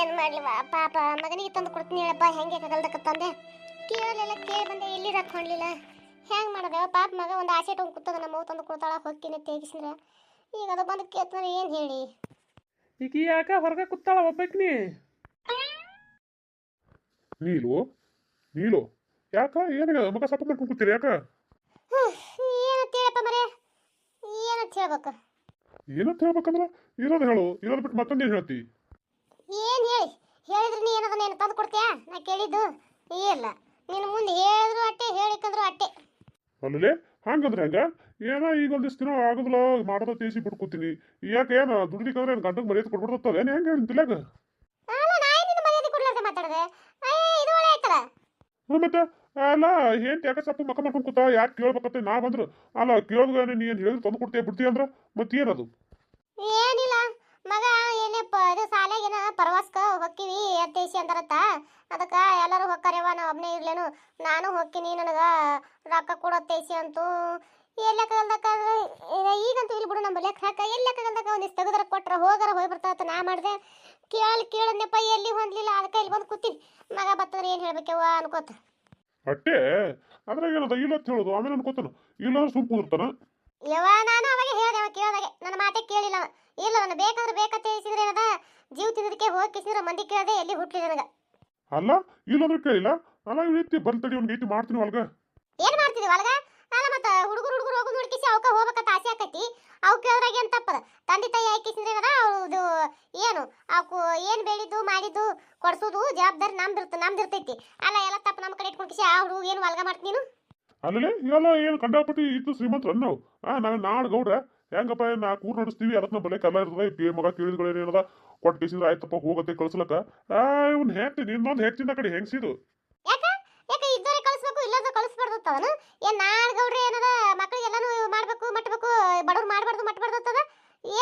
ಏನ್ ಮಾಡ್ಲಿವ? ಪಾಪ ಮಗನಿಗೆ ತಂದು ಕೊಡ್ತೀನಿ ಹೇಳಪ್ಪ ಹೆಂಗೆ ಕಗಲ್ದಕ್ಕ ತಂದೆ? ಕೇಳಲಿಲ್ಲ ಕೇಳಿ ಬಂದೆ ಎಲ್ಲಿ ರಾಕೊಂಡ್ಲಿಲ್ಲ ಹೆಂಗೆ ಮಾಡೋದು? ಪಾಪ ಮಗ ಒಂದು ಆಸೆ ಇಟ್ಕೊಂಡು ಕೂತದ ನಮ್ಮ ತಂದು ಕೊಡ್ತಾಳ ಹೊಕ್ಕಿನ ತೇಗಿಸಿದ್ರೆ ಈಗ ಅದು ಬಂದು ಕೇಳ್ತಾರೆ ಏನು ಹೇಳಿ? ಈಗ ಯಾಕ ಹೊರಗೆ ಕೂತಾಳ ಒಬ್ಬಾಕಿನಿ? ನೀಲು? ನೀಲು? ಯಾಕ? ಏನು ಮಗ ಸಪ್ಪ ಮಾಡ್ಕೊಂಡು ಕೂತೀರಿ ಯಾಕ? ಏನಂತ ಹೇಳಪ್ಪ ಮರೆ? ಏನಂತ ಹೇಳ್ಬೇಕು? ಏನಂತ ಹೇಳ್ಬೇಕಂದ್ರ? ಇರೋದು ಹೇಳು ಇರೋದು ಬಿಟ್ಟು ಮತ್ತೊಂದೇನು ಹೇಳ್ತಿ? ಏನು ಹೇಳಿ? ಹೇಳಿದ್ರೆ ನೀ ಏನದ ನೀನು ತಂದು ಕೊಡ್ತೀಯಾ? ನಾ ಕೇಳಿದ್ದು ಇಲ್ಲ. ನೀನು ಮುಂದೆ ಹೇಳಿದ್ರು ಅಟ್ಟೆ ಹೇಳಿಕಂದ್ರು ಅಟ್ಟೆ. ಅಲ್ಲೇ ಹಂಗಂದ್ರೆ ಹಂಗ? ಏನ ಈಗ ಒಂದಿಷ್ಟು ದಿನ ಆಗುದಿಲ್ಲ ಮಾಡೋದ ತೇಸಿ ಬಿಟ್ಕೋತೀನಿ. ಯಾಕೆ ಏನ ದುಡ್ಡಿಕಂದ್ರೆ ಏನು ಗಂಟಗೆ ಮರ್ಯಾದೆ ಕೊಟ್ಬಿಡ್ತಲ್ಲ ಏನು ಹೆಂಗೆ ಹೇಳ್ತಿಲ್ಲಾಗ ಅಲ್ಲ ನಾ ನಿನ್ನ ಮರ್ಯಾದೆ ಕೊಡ್ಲಾರ್ದೆ ಮಾತಾಡದೆ ಅಯ್ಯ ಇದು ಒಳ್ಳೆ ಆಯ್ತಲ್ಲ ಮತ್ತೆ? ಅಲ್ಲ ಏನ್ ಯಾಕೆ ಸಪ್ಪ ಮಕ್ಕ ಮಾಡ್ಕೊಂಡು ಕೂತ ಯಾಕೆ ಕೇಳ್ಬೇಕಂತ? ನಾ ಬಂದ್ರು. ಅಲ್ಲ ಕೇಳ್ಬೇಕು ನೀ ಏನು ಹೇಳಿದ್ರು ತಂದು ಕೊಡ್ತೀಯ ಬಿಡ್ತೀಯ ಅಂದ್ರೆ? ಮತ್ತೇನದು? ಏನಿಲ್ಲ. ಮಗ, ಏನಪ್ಪ, ಇದು ಶಾಲೆಗೇನ ಪ್ರವಾಸಕ್ಕೆ ಹೋಗ್ತೀವಿ ಅತ್ತೇಸಿ ಅಂತಾರತ್ತ. ಅದಕ್ಕೆ ಎಲ್ಲರೂ ಹೊಕ್ಕಾರ್ಯವ ನಾ ಒಬ್ಬನೇ ಇರ್ಲೇನು. ನಾನು ಹೋಗ್ತೀನಿ ನನಗೆ ರೊಕ್ಕ ಕೊಡತ್ತೇಸಿ ಅಂತೂ. ಎಲ್ಲಕ್ಕಾಗಲ್ದಕ್ಕ ಈಗಂತೂ ಇಲ್ಲಿ ಬಿಡು ನಮ್ಮ ಲೆಕ್ಕ ಹಾಕ. ಎಲ್ಲಕ್ಕಾಗಲ್ದಕ್ಕ ಒಂದಿಷ್ಟು ತೆಗೆದ್ರೆ ಕೊಟ್ರೆ ಹೋಗಾರ, ಹೋಗಿ ಬರ್ತಾವತ್ತ. ನಾ ಮಾಡಿದೆ. ಕೇಳಿ ಕೇಳದ್ನಪ್ಪ ಎಲ್ಲಿ ಹೊಂದ್ಲಿಲ್ಲ? ಅದಕ್ಕೆ ಇಲ್ಲಿ ಬಂದು ಕೂತೀನಿ. ಮಗ ಬತ್ತಂದ್ರೆ ಏನು ಹೇಳ್ಬೇಕವ್ವ ಅನ್ಕೋತ. ಅಟ್ಟೆ ಅದ್ರಾಗ ಏನದ ಇಲ್ಲ ಅಂತ ಹೇಳೋದು ಆಮೇಲೆ ಅನ್ಕೋತಾನ. ಇಲ್ಲ ಸುಮ್ ಕುದಿರ್ತಾನ? ಯವ್ವ ನಾನು ಅವಾಗ ಹೇಳ್ದೆ ಅವ ಕೇಳ್ದಾಗೆ. ನನ್ನ ಮಾತೆ ಕೇಳಿಲ್ಲ ಅವ. ಇಲ್ಲ ನನ್ನ ಬೇಕಾದ್ರೆ ಬೇಕಂತ ಹೇಳಿಸಿದ್ರೆ ಏನದ? ಜೀವ ತಿನ್ನದಕ್ಕೆ ಹೋಗಿ ಕಿಸಿದ್ರೆ ಮಂದಿ ಕೇಳದೆ ಎಲ್ಲಿ ಹುಟ್ಲಿ ನನಗೆ. ಅಲ್ಲ ಇಲ್ಲಂದ್ರೆ ಕೇಳಿಲ್ಲ. ಅಲ್ಲ ಇವತ್ತು ರೀತಿ ಬಂತಡಿ ಒಂದು ಐತಿ ಮಾಡ್ತೀನಿ ಒಳಗ ಏನ್ ಮಾಡ್ತಿದ್ವಿ ಒಳಗ ಅಲ್ಲ ಮತ್ತ ಹುಡುಗರು ಹುಡುಗರು ಹೋಗು ನೋಡ್ಕಿಸಿ ಅವಕ್ಕ ಹೋಗ್ಬೇಕಂತ ಆಸೆ ಆಕತಿ ಅವ್ ಕೇಳ್ದಾಗ ಏನ್ ತಪ್ಪದ ತಂದೆ ತಾಯಿ ಹಾಕಿಸಿದ್ರೆ ಏನದ ಏನು, ಅವಕು ಏನು ಬೆಳಿದ್ದು ಮಾಡಿದ್ದು, ಕೊಡ್ಸೋದು ಜವಾಬ್ದಾರಿ ನಮ್ದಿರ್ತ ನಮ್ದಿರ್ತೈತಿ ಅಲ್ಲ, ಎಲ್ಲ ತಪ್ಪು ನಮ್ಮ ಕಡೆ ಇಟ್ಕೊಂಡು ಕಿಸಿ ಹುಡುಗ ಏನು ವಲ್ಗ ಮಾಡ್ತೀನಿ ನೀನು? ಅಲ್ಲೇ ಇವೆಲ್ಲ ಏನು ಕಂಡಾಪಟ್ಟಿ ಇತ್ತು ಶ್ರೀಮಂತ ನಾವು ಆ ನಾವು ನಾಡು ಗೌಡ್ರ, ಹೆಂಗಪ್ಪ, ನಾ ಕೂರ್ ನಡೆಸ್ತೀವಿ ಅದನ್ನ ಬಲೆ ಕಲ್ಲ ಇರ್ತದ, ಈ ಮಗ ಕೇಳಿದ್ಗಳೇನೇನದ ಕೊಟ್ಟು ಕೇಸಿದ್ರೆ ಆಯ್ತಪ್ಪ ಹೋಗತ್ತೆ ಕಳ್ಸ್ಲಕ್ಕ. ಆ, ಇವ್ನು ಹೇಳ್ತೀನಿ ಇನ್ನೊಂದು ಹೆಚ್ಚಿನ ಕಡೆ ಹೆಂಗ್ಸಿದು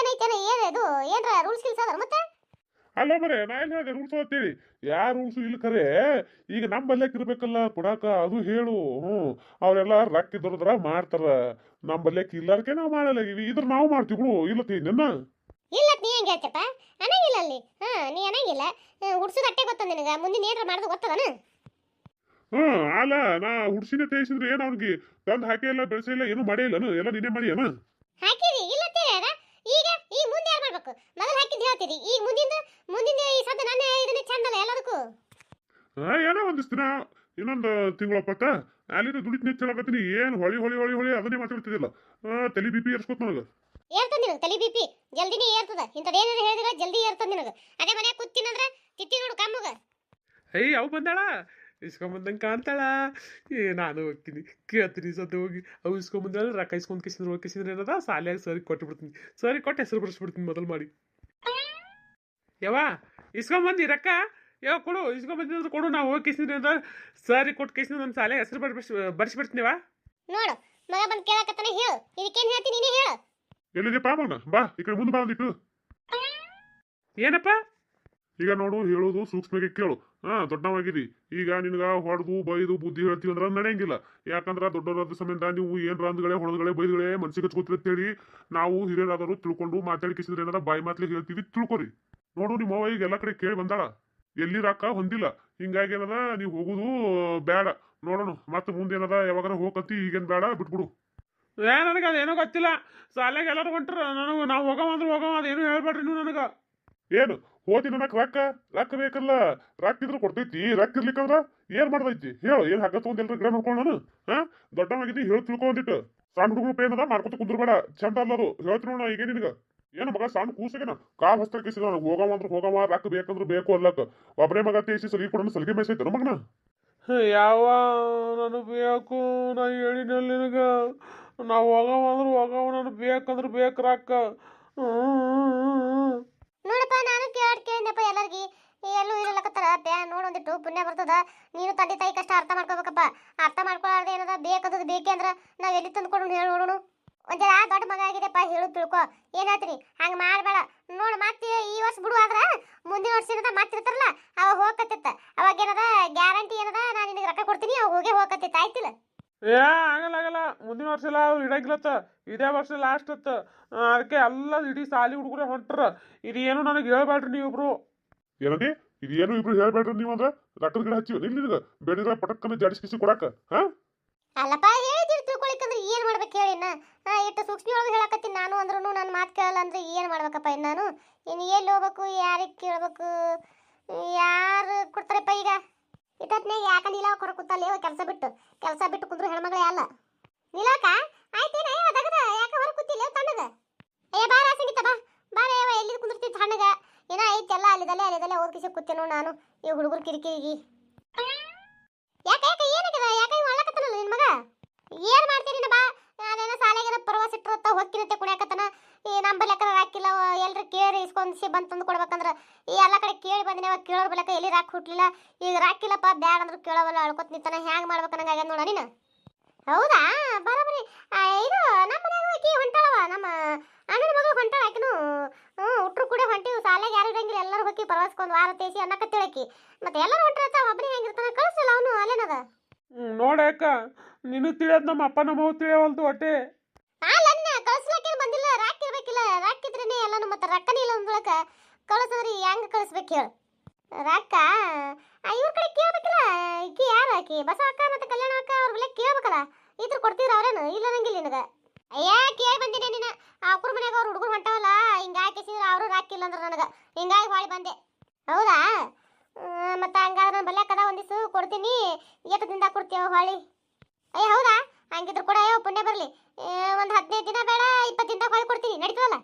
ಏನೈತೇನ ಏನ್ ಇದು ಏನ್ರ ರೂಲ್ಸ್ ಗಿಲ್ಸ್ ಅದಾರ ಮತ್ತೆ? ಅಲ್ಲ ಬರೇ ನಾ ಏನು ಹೇಳಿದೆ ರೂಲ್ಸ್ ಅಂತೇಳಿ ಯಾವ ರೂಲ್ಸು ಇಲ್ಲ ಖರೆ ಈಗ ನಮ್ಮ ಬಲ್ಯಕ್ಕೆ ಇರ್ಬೇಕಲ್ಲ ಕೊಡಾಕ ಅದು ಹೇಳು ಹ್ಞೂ ಅವರೆಲ್ಲ ರೊಕ್ಕ ದೊಡ್ಡದ್ರ ಮಾಡ್ತಾರ. ನಮ್ಮ ಬಲ್ಯಕ್ಕೆ ಇಲ್ಲಾರ್ಕೆ ನಾವು ಮಾಡಲ್ಲ ಇದ್ರ ನಾವು ಮಾಡ್ತೀವಿ ಬಿಡು ಇಲ್ಲತ್ತಿ ನಿನ್ನ? ಇಲ್ಲ ನೀ ಹೆಂಗೆ ಹೇಳ್ತಪ್ಪ ಅನ್ನಂಗಿಲ್ಲ ಅಲ್ಲಿ. ಹಾ ನೀ ಅನ್ನಂಗಿಲ್ಲ ಹುಡ್ಸೋದು ಅಟ್ಟೆ ಗೊತ್ತ ನಿನಗ ಮುಂದಿನ ಏನ್ರ ಮಾಡೋದು ಗೊತ್ತದನ? ಹ್ಞೂ ಅಲ್ಲ ನಾ ಹುಡ್ಸಿನ ತೇಸಿದ್ರೆ ಏನು ಅವ್ನಿಗೆ? ತಂದು ಹಾಕಿ ಎಲ್ಲ ಬೆಳೆಸಿ ಇಲ್ಲ ಏನು ಮಾಡಿಲ್ಲ ಎಲ್ಲ ನೀನೇ ಮಾಡಿ ಹಾಕಿ ಹಾಕಿರಿ ಇಲ್ಲ ಅದ ಈಗ ಈಗ ಮುಂದೆ ಯಾರು ಮಾಡ್ಬೇಕು ಮೊದಲು ಹಾಕಿದ್ದು ಹೇಳ್ತೀರಿ ಈಗ ಮುಂದಿಂದ ಮುಂದಿನ ಈ ಸದ್ದ ನನ್ನ ಇದನ್ನ ಚಂದಲ್ಲ ಎಲ್ಲದಕ್ಕೂ ಒಂದಿಷ್ಟು ದಿನ ಇನ್ನೊಂದು ತಿಂಗಳಪ್ಪತ್ತ ಅಲ್ಲಿಂದ ದುಡಿತೀನಿ ಹೇಳಕತ್ತೀನಿ ಏನು ಹೊಳಿ ಹೊಳಿ ಹೊಳಿ ಹೊಳಿ ಅದನ್ನೇ ಮಾತಾಡ್ತಿದ್ದಿಲ್ಲ. ಆ, ತಲೆ ಬಿ ಪಿ ಏರ್ಸ್ಕೊತ ನನಗೆ. ಏರ್ತದ ನಿನಗೆ ತಲೆ ಬಿ ಪಿ? ಜಲ್ದಿನೇ ಏರ್ತದ? ಇಂತ ಏನಾರ ಹೇಳಿದ್ರೆ ಜಲ್ದಿ ಏರ್ತದ ನಿನಗೆ? ಅದೇ ಮನೆ ಕೂತಿನಂದ್ರ ತಿತ್ತಿ ನೋಡು ಕಮ್ಮಗ. ಅಯ್ಯ ಅವು ಬಂದಾಳ? ಇಸ್ಕೊಂಬಂದಂಗೆ ಕಾಣ್ತಾಳ? ಏ ನಾನು ಹೋಗ್ತೀನಿ. ಕೇಳ್ತೀನಿ ಸದ್ಯ ಹೋಗಿ. ಅವು ಇಸ್ಕೊಂಬಂದಾಳ ರೊಕ್ಕ ಇಸ್ಕೊಂಡ್ ಕಿಸಿದ್ರೆ ಹೋಗಿ ಕಿಸಿದ್ರೆ ಏನದ? ಸಾಲಿಯಾಗಿ ಸರಿ ಕೊಟ್ಟು ಬಿಡ್ತೀನಿ. ಸರಿ ಕೊಟ್ಟು ಹೆಸರು ಬರ್ಸ್ಬಿಡ್ತೀನಿ ಮೊದಲು ಮಾಡಿ. ಯವ್ವ ಇಸ್ಕೊಂಬಂದಿ ರೊಕ್ಕ? ಯಾವ ಕೊಡು ಇಸ್ಕೊಂಬಂದಿ ಅಂದ್ರೆ ಕೊಡು ನಾವು ಹೋಗಿ ಕಿಸಿದ್ರೆ ಅಂದ್ರೆ ಸರಿ ಕೊಟ್ಟು ಕಿಸಿದ್ರೆ ನಮ್ಮ ಸಾಲೆ ಹೆಸರು ಬರ್ಬಿಸ್ ಬರ್ಸ್ಬಿಡ್ತೀನಿವ ನೋಡು ಮಗ ಬಂದು ಕೇಳಕತ್ತಾನೆ ಹೇಳು. ಇದಕ್ಕೇನು ಹೇಳ್ತೀನಿ ನೀನೇ ಹೇಳು. ಎಲ್ಲಿದೆ ಪಾಮಣ್ಣ ಬಾ ಈ ಕಡೆ ಮುಂದೆ ಬಾ ಒಂದಿಟ್ಟು ಏನಪ್ಪ? ಈಗ ನೋಡು ಹೇಳೋದು ಸೂಕ್ಷ್ಮಗೆ ಕೇಳು. ಹಾ ದೊಡ್ಡವಾಗಿರಿ ಈಗ ನಿನಗ ಹೊಡೆದು ಬೈದು ಬುದ್ಧಿ ಹೇಳ್ತೀವಿ ಅಂದ್ರೆ ನಡೆಯಂಗಿಲ್ಲ. ಯಾಕಂದ್ರೆ ದೊಡ್ಡವರಾದ ಸಮೇತ ನೀವು ಏನ್ರ ಅಂದ್ಗಳೇ ಹೊಡೆದ್ಗಳೇ ಬೈದ್ಗಳೇ ಮನ್ಸಿಗೆ ಹಚ್ಕೋತೀರಿ ಅಂತೇಳಿ ನಾವು ಹಿರಿಯರಾದವರು ತಿಳ್ಕೊಂಡು ಮಾತಾಡಿ ಕಿಸಿದ್ರೆ ಏನಾರ ಬಾಯಿ ಮಾತ್ಲಿ ಹೇಳ್ತೀವಿ ತಿಳ್ಕೊರಿ. ನೋಡು ನಿಮ್ಮ ಅವ್ವ ಈಗ ಎಲ್ಲ ಕಡೆ ಕೇಳಿ ಬಂದಾಳ. ಎಲ್ಲಿ ರೊಕ್ಕ ಹೊಂದಿಲ್ಲ. ಹಿಂಗಾಗಿ ಏನದ ನೀವು ಹೋಗುದು ಬೇಡ ನೋಡೋಣ ಮತ್ತೆ ಮುಂದೇನದ ಯಾವಾಗಾರ ಹೋಗಂತಿ ಈಗೇನು ಬೇಡ ಬಿಟ್ಬಿಡು. ಏ ನನಗೆ ಅದೇನೋ ಗೊತ್ತಿಲ್ಲ. ಸಾಲಾಗ ಎಲ್ಲರೂ ಹೊಂಟ್ರ. ನನಗೆ ನಾವು ಹೋಗವ ಅಂದ್ರೆ ಹೋಗವ ಅದೇನು ಹೇಳ್ಬೇಡ್ರಿ ನೀವು ನನಗೆ. ಏನು? ಹೋತಿ ನನಗೆ ರೊಕ್ಕ? ರೊಕ್ಕ ಬೇಕಲ್ಲ. ರೊಕ್ಕ ಇದ್ರೆ ಕೊಡ್ತೈತಿ. ರೊಕ್ಕ ಇರ್ಲಿಕ್ಕಂದ್ರ ಏನ್ ಮಾಡ್ತೈತಿ ಹೇಳು ಏನು ಹಗ್ಗ ಒಂದು ಎಲ್ರ ಗಿಡ ನೋಡ್ಕೊಂಡು ನಾನು? ಹಾ? ದೊಡ್ಡವಾಗಿದ್ದಿ ಹೇಳಿ ತಿಳ್ಕೊಂಡಿಟ್ಟು ಸಣ್ಣ ಹುಡುಗರು ಏನದ ಮಾಡ್ಕೊತ ಕುಂದ್ರಬೇಡ. ಚಂದ ಅಲ್ಲದು ಹೇಳ್ತೀನಿ ನೋಡ ಈಗ ನಿನಗ. ಏನು ಮಗ ಸಣ್ಣ ಕೂಸಗೇನ? ಕಾಲ್ ಹಸ್ತ ನನಗೆ ಹೋಗವ ಅಂದ್ರೆ ಹೋಗವ ರೊಕ್ಕ ಬೇಕಂದ್ರೆ ಬೇಕು ಅಲ್ಲಕ್ಕ ಒಬ್ಬನೇ ಮಗ ತೇಸಿ ಸಲಿಗೆ ಕೊಡೋಣ ಸಲಿಗೆ ಮೇಸೈತೆ ಮಗನ? ಯಾವ ನನಗೆ ಬೇಕು ನಾ ಹೇಳಿನಲ್ಲಿ ನಿನಗ. ನಾ ಹೋಗವ ಅಂದ್ರೆ ಹೋಗವ ನನಗೆ ಬೇಕಂದ್ರೆ ಬೇಕು ರೊಕ್ಕ ನೋಡಪ್ಪ ನಾನು ಕೇಳಿ ಕೇಳಿದಪ್ಪ ಎಲ್ಲರಿಗೆ. ಎಲ್ಲೂ ಇರಲಕತ್ತಾರ? ನೋಡಿ ಒಂದಿಟ್ಟು ಪುಣ್ಯ ಬರ್ತದ. ನೀನು ತಂದೆ ತಾಯಿ ಕಷ್ಟ ಅರ್ಥ ಮಾಡ್ಕೋಬೇಕಪ್ಪ. ಅರ್ಥ ಮಾಡ್ಕೊಳ್ಳಾರ್ದೆ ಏನದ? ಬೇಕಂತದ್ ಬೇಕೇ ಅಂದ್ರೆ ನಾವು ಎಲ್ಲಿ ತಂದು ಕೊಡೋಣ ಹೇಳಿ ನೋಡೋಣ. ಒಂಥರ ದೊಡ್ಡ ಮಗ ಆಗಿದೆಪ್ಪ ಹೇಳು ತಿಳ್ಕೊ. ಏನಾತ್ರಿ ಹಂಗೆ ಹಂಗ ನೋಡು ಮತ್ತೆ ಈ ವರ್ಷ ಬಿಡು ಆದ್ರೆ ಮುಂದಿನ ವರ್ಷ ಏನದ ಮತ್ತಿರ್ತಾರಲ್ಲ ಅವಾಗ ಹೋಗಕತ್ತಿತ್ತ. ಅವಾಗ ಏನದ ಗ್ಯಾರಂಟಿ ಏನದ ನಾನು ನಿನಗೆ ರೊಕ್ಕ ಕೊಡ್ತೀನಿ ಅವಾಗ ಹೋಗೇ ಹೋಗಕತ್ತಿತ್ತ. ಆಯ್ತಿಲ್ಲ? ಏ ಆಗಲ್ಲ ಆಗಲ್ಲ ಮುಂದಿನ ವರ್ಷ ಎಲ್ಲ ಅವ್ರು ಇಡಂಗಿಲ್ಲತ್ತ. ಇದೇ ವರ್ಷ ಲಾಸ್ಟ್ ಅತ್ತ. ಅದಕ್ಕೆ ಎಲ್ಲ ಇಡೀ ಸಾಲಿ ಹುಡುಗರೇ ಹೊಂಟ್ರ. ಇದೇನು ನನಗೆ ಹೇಳ್ಬೇಡ್ರಿ ನೀವಿಬ್ರು. ಏನದಿ? ಇದೇನು ಇಬ್ರು ಹೇಳ್ಬೇಡ್ರಿ ನೀವು ಅಂದ್ರೆ ರೊಕ್ಕದ ಗಿಡ ಹಚ್ಚಿವ. ನಿಲ್ ನಿನಗ. ಬೇಡಿದ್ರೆ ಪಟಕ್ಕನ ಜಾಡಿಸ್ಕಿಸಿ ಕೊಡಾಕ ಹಾ? ಅಲ್ಲಪ್ಪ ಹೇಳಿದಿರಿ ತಿಳ್ಕೊಳಿಕಂದ್ರೆ ಏನ್ ಮಾಡ್ಬೇಕು ಹೇಳಿ ಇಟ್ಟು ಸೂಕ್ಷ್ಮ ಒಳಗೆ ಹೇಳಕತ್ತೀನಿ. ನಾನು ಅಂದ್ರೂ ನನ್ನ ಮಾತು ಕೇಳಲ್ಲ ಅಂದ್ರೆ ಏನು ಮಾಡ್ಬೇಕಪ್ಪ ಇನ್ನು ನಾನು? ಇನ್ನು ಎಲ್ಲಿ ಹೋಗ್ಬೇಕು, ಯಾರಿಗೆ ಕೇಳ್ಬೇಕು, ಯಾರು ಕೊಡ್ತಾರಪ್ಪ ಈಗ? ಇಟ್ಟತ್ನಾಗ ಯಾಕ ನೀಲಾವ ಹೊರ ಕೂತಲ್ಲ ಕೆಲಸ ಬಿಟ್ಟು. ಕೆಲಸ ಬಿಟ್ಟು ಕುಂದ್ರು ಹೆಣ್ಮಗಳೇ ಅಲ್ಲ. ನೀಲಾಕ, ಆಯ್ತೇನ? ಯಾವ ದಗದ, ಯಾಕ ಹೊರ ಕೂತಿಲ್ಲ? ತಣ್ಣಗ. ಏ ಬಾರ, ಸಂಗೀತ, ಬಾ. ಬಾರ ಯಾವ ಎಲ್ಲಿ ಕುಂದಿರ್ತಿ ತಣ್ಣಗ? ಏನ ಐತೆಲ್ಲ ಅಲ್ಲಿದಲ್ಲೇ ಅಲ್ಲಿದಲ್ಲೇ ಓದ್ಕಿಸಿ ಕೂತೇನೋ ನಾನು. ಈ ಹುಡುಗರು ಕಿರಿಕಿರಿಗೆ ಯಾಕೆ ಯಾಕೆ ಏನಾಗಿದೆ ಯಾಕೆ ಇವ್ ಅಳ್ಳಕತ್ತನಲ್ಲ ನಿನ್ ಮಗ ಏನ್ ಮಾಡ್ತೀರಿ ನಾ ಬಾ ನಾನೇನೋ ಸಾಲಾಗೇನೋ ಪ್ರವಾಸ ಇಟ್ಟಿರತ್ತ ಹೊಕ್ಕಿರತ್ತೆ ಕುಡಿಯಾಕತ್ತನ ಈ ನಮ್ಮ ಬಲ್ಯಾಕರ ರಾಕಿಲ್ಲ ಎಲ್ರ ಇಸ್ಕೊಂಡ್ಸಿ ಬಂದು ತಂದು ಕೊಡ್ಬೇಕಂದ್ರೆ ಈ ಎಲ್ಲ ಕಡೆ ಕೇಳಿ ಬಂದಿನಿ ಕೇಳೋರ್ ಬಲಕ ಎಲ್ಲಿ ರಾಕ್ ಹುಟ್ಲಿಲ್ಲ, ಈಗ ರಾಕಿಲ್ಲಪ್ಪ ಬ್ಯಾಡ ಅಂದ್ರೆ ಕೇಳೋವಲ್ಲ, ಅಳ್ಕೊತ ನಿಂತಾನ, ಹ್ಯಾಂಗ್ ಮಾಡ್ಬೇಕು ನಂಗೆ ನೋಡ ನೀನು. ಹೌದಾ? ಬರೋಬರಿ ಇದು ನಮ್ಮ ಮನೆಯಾಗ ಆಕಿ ಹೊಂಟಾಳವ, ನಮ್ಮ ಅಣ್ಣನ ಮಗಳು ಹೊಂಟಾಳ ಆಕಿನು. ಹ್ಞೂ, ಹುಟ್ರು ಕೂಡ ಹೊಂಟಿವಿ ಶಾಲೆಗೆ ಯಾರು ಇರಂಗಿಲ್ಲ, ಎಲ್ಲರೂ ಹೋಗಿ ಪ್ರವಾಸಕ್ಕೊಂದು ವಾರ ತೇಸಿ ತಿಳಕಿ ಮತ್ತೆ ಎಲ್ಲರೂ ಹೊಂಟಿರ್ತಾವ ಒಬ್ಬನೇ ಹೆಂಗಿರ್ತಾನ ಕಳಿಸಲ್ಲ ಅವನು ಅಲ್ಲೇನದ? ನೋಡಕ್ಕ ನಿನಗೆ ತಿಳಿಯೋದು ನಮ್ಮ ಅಪ್ಪ, ನಮ್ಮ ತಿಳಿಯವಲ್ದು ಹೊಟ್ಟೆ. ಮತ್ತೆ ರೊಕ್ಕನೇ ಇಲ್ಲ ಅಂದ್ಳಕ ಕಳಿಸಿದ್ರಿ, ಹೆಂಗ್ ಕಳಿಸ್ಬೇಕು ಹೇಳು. ರೊಕ್ಕ ಇವ್ರ ಕಡೆ ಕೇಳ್ಬೇಕಲ್ಲ. ಈಕಿ ಯಾರು ಆಕಿ? ಬಸ ಅಕ್ಕ ಮತ್ತೆ ಕಲ್ಯಾಣ ಅಕ್ಕ ಅವ್ರ ಬೆಲೆ ಕೇಳ್ಬೇಕಲ್ಲ. ಇದ್ರ ಕೊಡ್ತೀರ ಅವ್ರೇನು? ಇಲ್ಲ ನಂಗಿಲ್ಲ ನಿನಗ. ಅಯ್ಯ, ಕೇಳಿ ಬಂದಿನಿ ನೀನು ಆ ಕುರು ಮನ್ಯಾಗ ಅವ್ರ ಹುಡುಗರು ಹೊಂಟಾವಲ್ಲ, ಹಿಂಗಾಗಿ ಕೇಸಿದ್ರೆ ಅವರು ರಾಕಿಲ್ಲ ಅಂದ್ರೆ ನನಗೆ. ಹಿಂಗಾಗಿ ಹೊಳಿ ಬಂದೆ. ಹೌದಾ? ಮತ್ತು ಹಂಗಾದ್ರೆ ನನ್ನ ಬಲ್ಯಾಕದ ಒಂದಿಸು ಕೊಡ್ತೀನಿ. ಎಷ್ಟು ದಿನದಾಗ ಕೊಡ್ತೀವ ಹೊಳಿ. ಅಯ್ಯ, ಹೌದಾ? ಹಂಗಿದ್ರು ಕೂಡ, ಅಯ್ಯೋ, ಪುಣ್ಯ ಬರಲಿ. ಒಂದು ಹದಿನೈದು ದಿನ ಬೇಡ, ಇಪ್ಪತ್ತು ದಿನದಾಗ ಹೊಳಿ ಕೊಡ್ತೀನಿ. ನಡೀತದಲ್ಲ?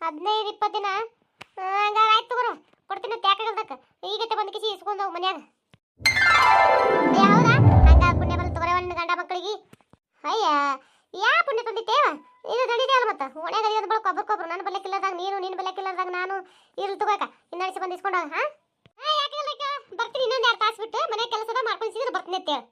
ಹದಿನೈದು ಇಪ್ಪತ್ತು ದಿನ. ಹಂಗಾರ ಆಯ್ತು ತಗೋರ. ಕೊಡ್ತೀನಿ ತ್ಯಾಕಗಲ್ದಕ್ಕ ಈಗತ್ತೆ ಬಂದು ಕಿಸಿ ಇಸ್ಕೊಂಡು ಹೋಗು ಮನ್ಯಾಗ. ಯಾವ್ದಾ ಹಂಗ ಪುಣ್ಯ ಬಂದು ತಗೋರವ ಒಂದು ಗಂಡ ಮಕ್ಕಳಿಗೆ ಅಯ್ಯ, ಯಾ ಪುಣ್ಯ ತಂದಿತ್ತೇವ ಇದು ನಡೀದೆ ಅಲ್ಲ ಮತ್ತೆ. ಒಣಗ ಅದಿಯೋದು ಬಳಕ ಒಬ್ರಿಗೊಬ್ರು ನನ್ನ ಬಲ್ಲಕ್ಕಿಲ್ಲದಾಗ ನೀನು ನಿನ್ನ ಬಲ್ಲಕ್ಕಿಲ್ಲದಾಗ ನಾನು. ಇರ್ಲಿ ತಗೋಕ ಇನ್ನಡಿಸಿ ನಡೆಸಿ ಬಂದು ಇಸ್ಕೊಂಡು ಹಾ? ಯಾಕೆ ಬರ್ತೀನಿ ಇನ್ನೊಂದು ಎರಡು ತಾಸು ಬಿಟ್ಟು. ಮನೆ ಕೆಲಸದ ಮಾಡ್ಕೊಂಡು ಸಿಗಿದ್ರೆ ಬರ್ತೀನಿ ಅಂತೇಳಿ.